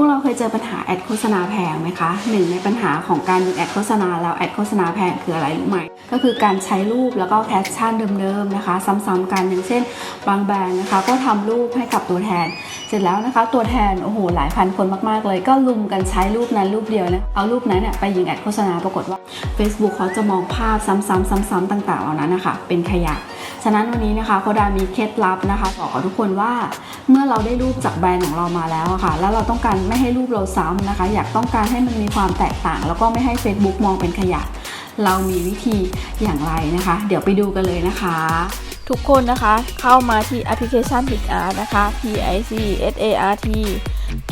วกเราเคยเจอปัญหาแอดโฆษณาแพงไหมคะหนึ่งในปัญหาของการยิงแอดโฆษณาแล้วแอดโฆษณาแพงคืออะไรรู้ไหมก็คือการใช้รูปแล้วก็แคปชั่นเดิมๆนะคะ ซ้ำๆกันอย่างเช่น บางแบรนด์นะคะ ก็ทำรูปให้กับตัวแทน เสร็จแล้วนะคะ ตัวแทนโอ้โหหลายพันคนมากๆเลย ก็ลุมกันใช้รูปนั้นรูปเดียวนะเอารูปนั้นเนี่ยไปยิงแอดโฆษณาปรากฏว่า Facebook เขาจะมองภาพซ้ำๆซ้ำๆต่างๆเหล่านั้นนะคะเป็นขยะ ฉะนั้นวันนี้นะคะโคดามีเคล็ดลับนะคะบอกกับทุกคนว่า เมื่อเราได้รูปจากแบรนด์ของเรามาแล้วค่ะ แล้วเราต้องการไม่ให้รูปเราซ้ำนะคะ อยากต้องการให้มันมีความแตกต่าง แล้วก็ไม่ให้ Facebook มองเป็นขยะ เรามีวิธีอย่างไรนะคะ เดี๋ยวไปดูกันเลยนะคะ ทุกคนนะคะเข้ามาที่แอปพลิเคชัน p i c a r t นะคะ P I C S A R T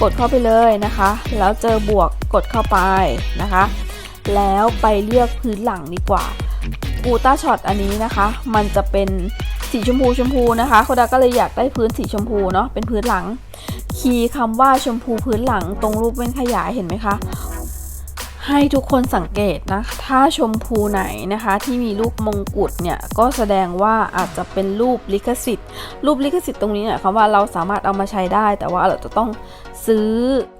กดเข้าไปเลยนะคะ แล้วเจอบวกกดเข้าไปนะคะ แล้วไปเลือกพื้นหลังดีกว่ากูต้าช็อตอันนี้นะคะ มันจะเป็น สีชมพูชมพูนะคะโคดาก็เลยอยากได้พื้นสีชมพูเนาะเป็นพื้นหลัง คีย์คำว่าชมพูพื้นหลังตรงรูปเว้นขยายเห็นไหมคะ ให้ทุกคนสังเกตนะ ถ้าชมพูไหนนะคะที่มีรูปมงกุฎเนี่ยก็แสดงว่าอาจจะเป็นรูปลิขสิทธิ์ รูปลิขสิทธิ์ตรงนี้เนี่ยคำว่าเราสามารถเอามาใช้ได้ แต่ว่าเราจะต้องซื้อ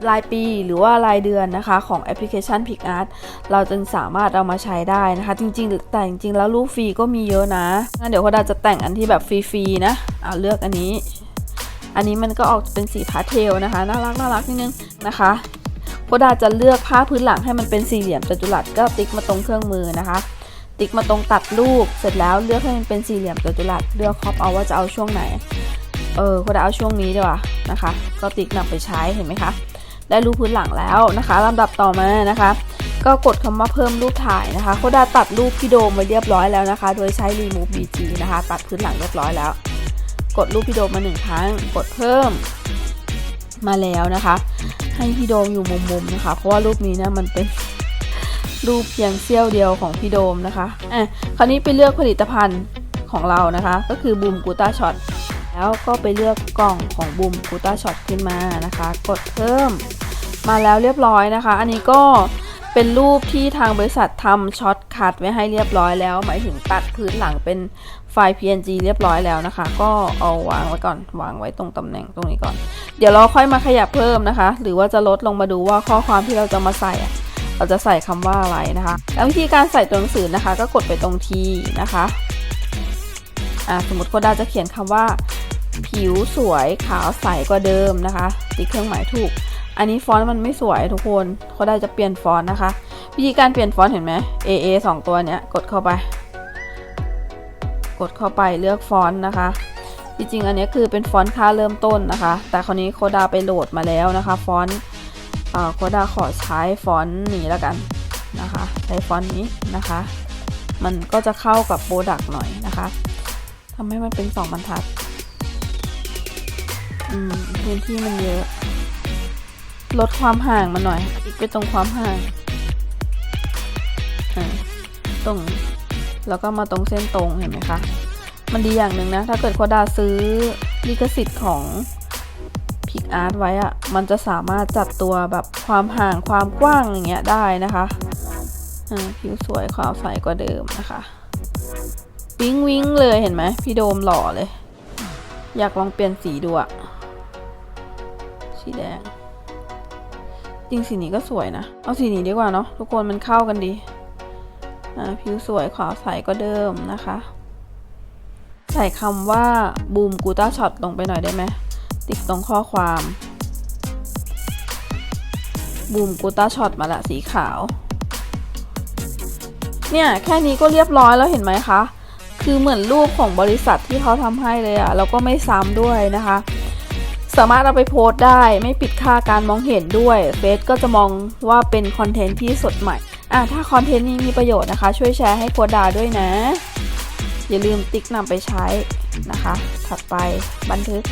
รายปีหรือว่ารายเดือนนะคะของแอปพลิเคชัน PicArt เราจึงสามารถเอามาใช้ได้นะคะ จริงๆหรือแต่จริงๆแล้วรูปฟรีก็มีเยอะนะงั้นเดี๋ยวเขาดาจะแต่งอันที่แบบฟรีๆนะเอาเลือกอันนี้ อันนี้มันก็ออกเป็นสีพาสเทลนะคะ น่ารักน่ารักนิดนึงนะคะ โคดาจะเลือกผ้าพื้นหลังให้มันเป็นสี่เหลี่ยมจัตุรัสก็ติ๊กมาตรงเครื่องมือนะคะ ติ๊กมาตรงตัดรูปเสร็จแล้วเลือกให้มันเป็นสี่เหลี่ยมจัตุรัสเลือกครอปเอาว่าจะเอาช่วงไหนเออโคดาเอาช่วงนี้ดีกว่านะคะ ก็ติ๊กนำไปใช้เห็นไหมคะได้รูปพื้นหลังแล้วนะคะลำดับต่อมานะคะ ก็กดคำว่าเพิ่มรูปถ่ายนะคะโคดาตัดรูปพี่โดมไว้เรียบร้อยแล้วนะคะ โดยใช้ remove bg นะคะ ตัดพื้นหลังเรียบร้อยแล้ว กดรูปพี่โดมมาหนึ่งครั้ง กดเพิ่มมาแล้วนะคะ ให้พี่โดมอยู่มุมๆนะคะ เพราะว่ารูปนี้นะมันเป็นรูปเพียงเสี้ยวเดียวของพี่โดมนะคะอะคราวนี้ไปเลือกผลิตภัณฑ์ของเรานะคะ ก็คือบูมกูต้าช็อตแล้วก็ไปเลือกกล่องของบูมกูต้าช็อตขึ้นมานะคะ กดเพิ่มมาแล้วเรียบร้อยนะคะ อันนี้ก็ เป็นรูปที่ทางบริษัททำช็อตคัดไว้ให้เรียบร้อยแล้ว หมายถึงตัดพื้นหลังเป็นไฟล์ PNG เรียบร้อยแล้วนะคะ ก็เอาวางไว้ก่อน วางไว้ตรงตำแหน่งตรงนี้ก่อน เดี๋ยวเราค่อยมาขยับเพิ่มนะคะ หรือว่าจะลดลงมาดูว่าข้อความที่เราจะมาใส่เราจะใส่คำว่าอะไรนะคะ แล้ววิธีการใส่ตัวหนังสือนะคะ ก็กดไปตรงทีนะคะอ่าสมมติโคดาจะเขียนคำว่า ผิวสวยขาวใสกว่าเดิมนะคะติดเครื่องหมายถูก อันนี้ฟอนต์มันไม่สวยทุกคนโคดาจะเปลี่ยนฟอนต์นะคะ วิธีการเปลี่ยนฟอนต์เห็นไหม AA สองตัวเนี้ยกดเข้าไป กดเข้าไปเลือกฟอนต์นะคะจริงๆอันนี้คือเป็นฟอนต์ค่าเริ่มต้นนะคะ แต่คราวนี้โคดาไปโหลดมาแล้วนะคะ ฟอนต์โคดาขอใช้ฟอนต์นี้แล้วกันนะคะ ใช้ฟอนต์นี้นะคะ มันก็จะเข้ากับโปรดักต์หน่อยนะคะทำให้มันเป็นสองบรรทัด อืมพื้นที่มันเยอะ ลดความห่างมันหน่อย อีกไปตรงความห่างตรงแล้วก็มาตรงเส้นตรงเห็นไหมคะ มันดีอย่างหนึ่งนะ ถ้าเกิดโคดาซื้อลิขสิทธิ์ของพิกอาร์ตไว้อะมันจะสามารถจัดตัวแบบความห่างความกว้างอย่างเงี้ยได้นะคะผิวสวยขาวใสกว่าเดิมนะคะวิ้งวิ้งเลยเห็นไหมพี่โดมหล่อเลย อยากลองเปลี่ยนสีดูอะสีแดง จริงสีนี้ก็สวยนะ เอาสีนี้ดีกว่าเนาะทุกคนมันเข้ากันดี ผิวสวยขาวใสก็เดิมนะคะ ใส่คำว่าบูมกูต้าช็อตลงไปหน่อยได้ไหมติดตรงข้อความบูมกูต้าช็อตมาละสีขาว เนี่ยแค่นี้ก็เรียบร้อยแล้วเห็นไหมคะ คือเหมือนรูปของบริษัทที่เขาทำให้เลยอะแล้วก็ไม่ซ้ำด้วยนะคะ สามารถเอาไปโพสต์ได้ไม่ปิดค่าการมองเห็นด้วยเฟซก็จะมองว่าเป็นคอนเทนต์ที่สดใหม่อะถ้าคอนเทนต์นี้มีประโยชน์นะคะ ช่วยแชร์ให้โคดาด้วยนะ อย่าลืมติ๊กนำไปใช้นะคะ ถัดไปบันทึก